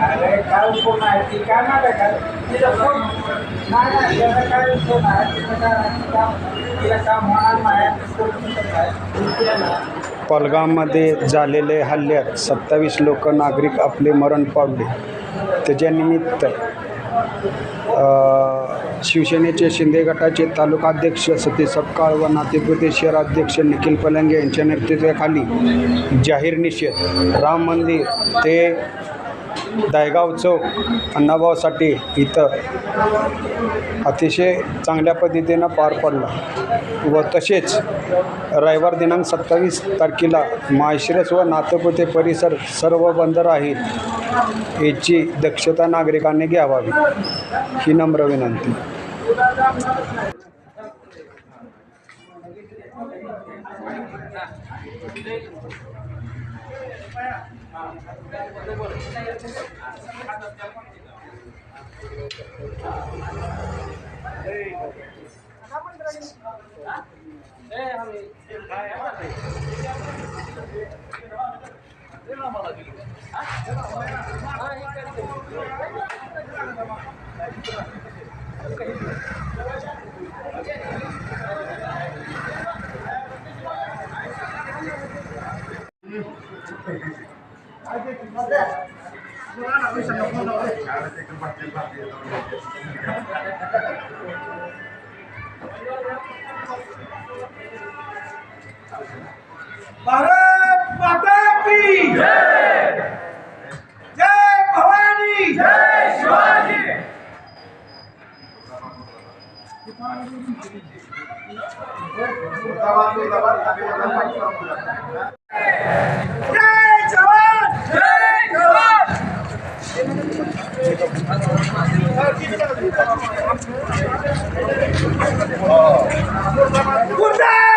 अरे काय कोण आहे ती काय नाही काय तिला फोन नाही नाही त्याचा काय कोण आहे तिचं काय काम तिला काम होणार नाही कोण पलगाममध्ये झालेले हल्ल्यात सत्तावीस लोक नागरिक आपले मरण पावले. त्याच्यानिमित्त शिवसेनेचे शिंदे गटाचे तालुकाध्यक्ष सतीश सपकाळ व नातेपुते शहराध्यक्ष निखिल पलंगे यांच्या नेतृत्वाखाली जाहीर निषेध. राम मंदिर ते दायगाव चौक अण्णाभाऊसाठी इथं अतिशय चांगल्या पद्धतीनं पार पडला व तसेच रविवार दिनांक सत्तावीस तारखेला माळशिरस व नातेपुते परिसर सर्व बंद राहील. याची दक्षता नागरिकांनी घ्यावावी ही नम्र विनंती. भारत माता की जय जय भवानी। जय शिवाजी जय जवान। जय जवान। मुर्दाबाद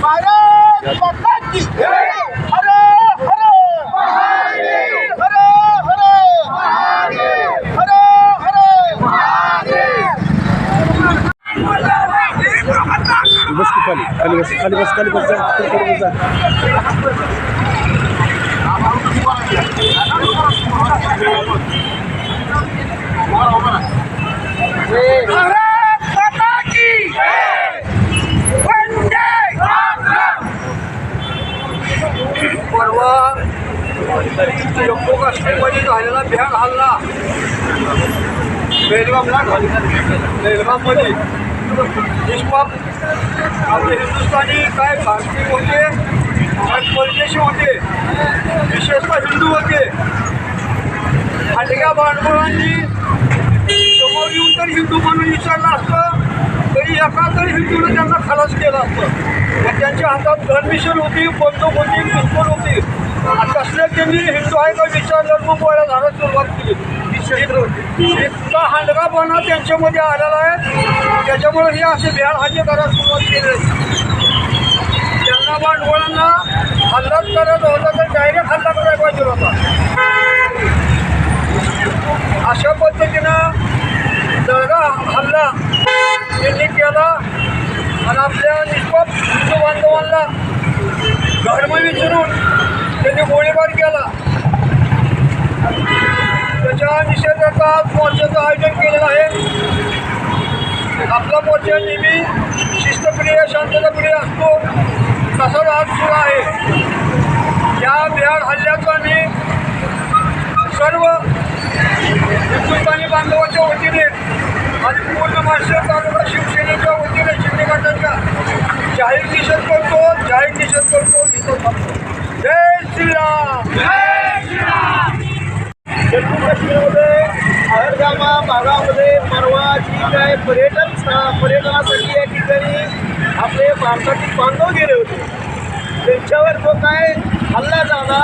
माता की हर हर हर हर हर बस की खाली खाली बस खाली बस खाली बस जा खाली बस जा बेलगाममध्ये निष्पाप आपले हिंदुस्थानी काय भारतीय होते आणि परदेशी होते विशेषतः हिंदू होते. हलक्या भांडवलांनी समोर येऊन तर हिंदू म्हणून विचारलं असतं तरी एका तरी हिंदूने त्यांना खलास केलं असतं. आणि त्यांच्या हातात गनमिशन होती बंदूक होती पिस्तूल होती. आणि कसल्या त्यांनी हिंदू आहे का विचारलं मग गोळ्या झाडायला सुरुवात केली. इतका हांडगापणा त्यांच्यामध्ये आलेला आहे. त्याच्यामुळे हे असे भ्याड करायला सुरुवात केली. त्यांना भांडवळांना हल्ला करायचा होता तर डायरेक्ट हल्ला करायला पाहिजे होता. अशा पद्धतीनं दळगा हल्ला त्यांनी केला आणि आपल्या निष्पाप हिंदू बांधवांना धर्म विचारून त्यांनी गोळीबार केला. या निषेधाचा मोर्चाचं आयोजन केलेलं आहे. आपला मोर्चा नेहमी शिस्तप्रिय शांतताप्रिय असतो तसाच आज सुरू आहे. या बिहार हल्ल्याचा मी सर्व हिंदुस्थानी बांधवाच्या वतीने आणि पूर्ण महाराष्ट्र तालुका शिवसेनेच्या वतीने शिंदे जाहीर निषेध करतो जाहीर निषेध करतो इथं जय श्रीराम! जय श्रीराम! जम्मू काश्मीरमध्ये अहरगामा भागामध्ये परवा जी काय पर्यटन स्थळ पर्यटनासाठी या ठिकाणी आपले भारतातील बांधव गेले होते त्यांच्यावर जो काय हल्ला झाला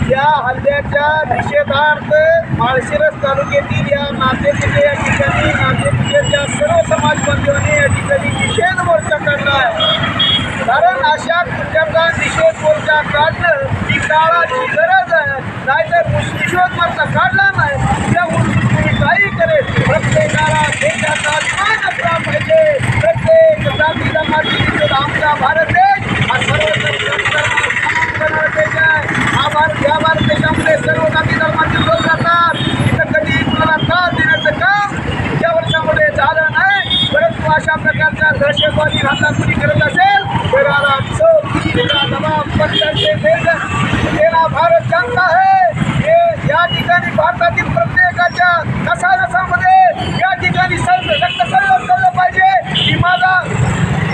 त्या हल्ल्याच्या निषेधार्थ माळशिरस तालुक्यातील या नातेपुते या ठिकाणी नातेपुतेच्या सर्व समाज बांधवांनी या ठिकाणी निषेध मोर्चा काढला आहे कारण अशा कृत्यांचा निषेध मोर्चा काढणं ही काळाची गरज आहे. नाहीतर निषेध मोर्चा काढला नाही. त्या गोष्टी काही करेल. प्रत्येकाला देशाचा अभिमान असला पाहिजे प्रत्येक जाती धर्माची निषेध आमचा भारत देश हा सर्व देश आहे हा भारत या भारत देशामध्ये सर्व जाती धर्माचे लोक राहतात इथं कधी कुणाला त्रास देण्याचं काम या वर्षामध्ये झालं नाही परंतु अशा प्रकारचा दहशतवादी हल्ला कुणी करत असेल तर आमचं तिला जबाब पक्षाचे देना भारत जानता है हे या ठिकाणी भारतातील प्रत्येकाच्या नसानसामध्ये या ठिकाणी सर्व रक्त सर्व चाललं पाहिजे की माझा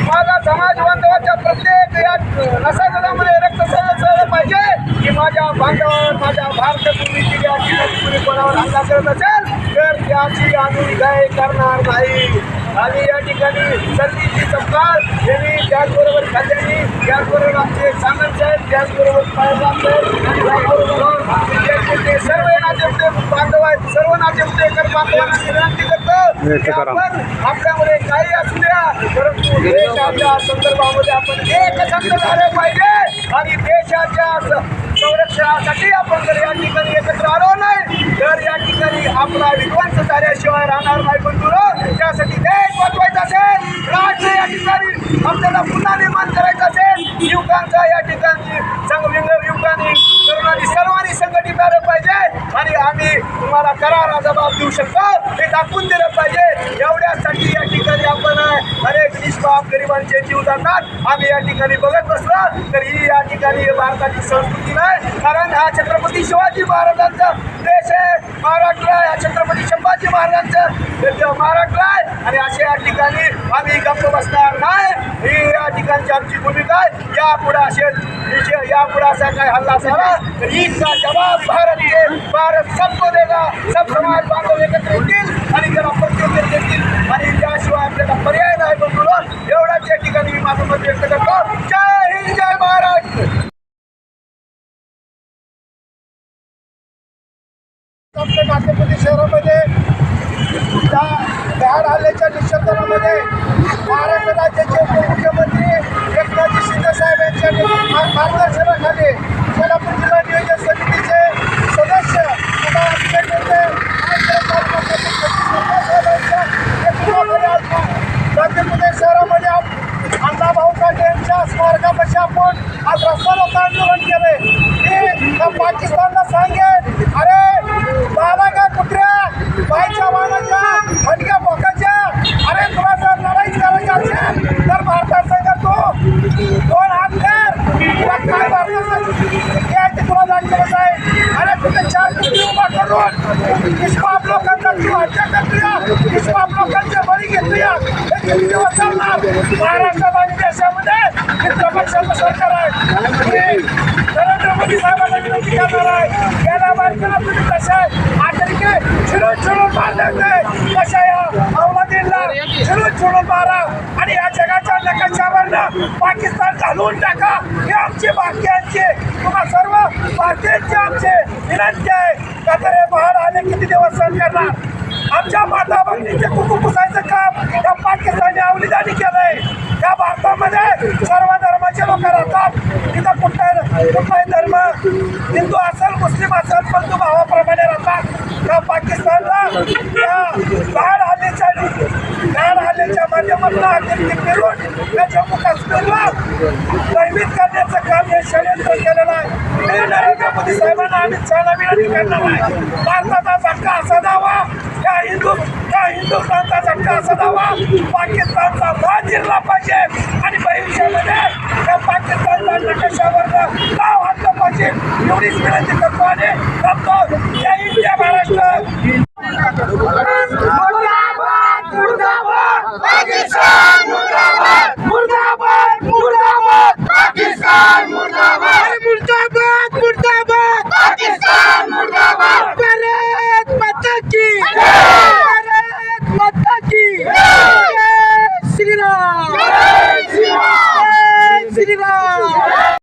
माझा समाज बांधवाच्या प्रत्येक या नसानसामध्ये रक्त सर्व चाललं पाहिजे की माझ्या बांधवावर माझ्या भारतभूमीची या ठिकाणी कुणी कोणावर हल्ला करत असेल तर त्याची आम्ही काय करणार नाही आणि या ठिकाणी संधीची चपकार यांनी त्याचबरोबर खात्यानी त्याचबरोबर आमचे सामंत साहेब त्याचबरोबर पायबाब साहेब त्याचबरोबर सर्व नाते बांधव आहेत सर्व नातेवाईक बांधवांना विनंती करतो आपण आपल्यामध्ये काही असू द्या परंतु देशाच्या संदर्भामध्ये आपण एक संघ झाले पाहिजे आणि देशाच्या संरक्षणासाठी आपण जर या ठिकाणी एकत्र आलो नाही तर या ठिकाणी आपला विध्वंस झाल्याशिवाय राहणार नाही बंधुरो त्यासाठी देश वाचवायचा असेल राज्य या ठिकाणी आपल्याला पुन्हा निर्माण करायचं असेल युवकांचा या ठिकाणी संघ युवकांनी तरुणांनी सर्वांनी संघटित झालं पाहिजे आणि आम्ही तुम्हाला करारा जबाब देऊ शकतो हे दाखवून दिलं पाहिजे एवढ्यासाठी या ठिकाणी आपण अनेक गरिबांचे जीव जातात. आम्ही या ठिकाणी बघत बसलो तर ही या ठिकाणी भारताची संस्कृती नाही. कारण हा छत्रपती शिवाजी महाराजांचा देश आहे. महाराष्ट्र आहे. हा छत्रपती संभाजी महाराजांचं महाराष्ट्र आहे. आणि अशा या ठिकाणी आम्ही गप्प बसणार नाही. ही या ठिकाणची आमची भूमिका आहे. यापुढे असेल विषय यापुढे असा काय हल्ला झाला तर ईदचा जबाब भारत आहे भारत सबको देगा सब समाज बांधव एकत्र येतील आणि त्याला प्रत्युत्तर देतील आणि त्याशिवाय आपल्याला पर्याय नाही बघून एवढाच या ठिकाणी मी माझं मत व्यक्त करतो जय हिंद जय महाराष्ट्र आपल्या नागपूर शहरामध्ये त्या बिहार हल्ल्याच्या निषेधामध्ये महाराष्ट्र राज्याचे उपमुख्यमंत्री एकनाथजी शिंदे साहेब यांच्या नेतृत्व- मार्गदर्शनाखाली सोलापूर जिल्हा नियोजन समितीचे सदस्य तथा आमचे नेते आमचे तालुका प्रमुख सतीश साहेबांच्या नेतृत्वाखाली आज गांधीपुणे शहरामध्ये आप- अण्णाभाऊ साठे यांच्या स्मारकापाशी आपण आज रस्ता रोको आंदोलन केले मी त्या पाकिस्तानला सांगेन अरे बाला का कुत्र्या बाईच्या वाहनाच्या फटक्या बोकाच्या अरे तुला जर लढाईच करायची असेल तर भारतात संघ तू दोन हात कर तुला काय भारताचं हे आहे ते तुला दाखवलं आहे अरे तुझे चार कुस्ती उभा करून निष्पाप लोकांचा जीव हत्या करतोया निष्पाप लोकांचे बळी घेतोया हे किती दिवस चालणार महाराष्ट्रात आणि देशामध्ये पक्षाचं सरकार आहे नरेंद्र मोदी साहेबांना विनंती करणार आहे गेल्या बारकेला तुम्ही कशा आतरिके चिरून चिडून मारले कशा या अवलादींना चिरून चिरून मारा आणि या जगाच्या नकाशावरनं पाकिस्तान घालवून टाका हे आमची भारतीयांचे तुम्हा सर्व भारतीयांचे आमचे विनंती आहे का तर हे बाहेर आले किती दिवस सहन करणार आमच्या माता भगिनीचे कुकू पुसायचं काम या पाकिस्तानी अवलिदानी केलंय. या भारतामध्ये सर्व धर्माचे लोक राहतात. तिथं कुठलाही कुठलाही धर्म हिंदू असेल मुस्लिम असेल पण बंधू भावाप्रमाणे राहतात. त्या पाकिस्तानला या बाहेर हल्ल्याच्या बाहेर हल्ल्याच्या माध्यमातून आर्थिक फिरून या जम्मू काश्मीरला दैवित करण्याचं काम हे षडयंत्र केलेलं आहे. मी नरेंद्र मोदी साहेबांना आम्ही छान विनंती करणार आहे. भारताचा झटका असा द्यावा या हिंदू या हिंदुस्थानचा झटका असा दावा पाकिस्तानचा भाग जिरला पाहिजे. आणि भविष्यामध्ये त्या पाकिस्तानचा नकाशावर नाव आणलं पाहिजे. एवढीच विनंती करतो आणि थांबतो. जय इंडिया महाराष्ट्र.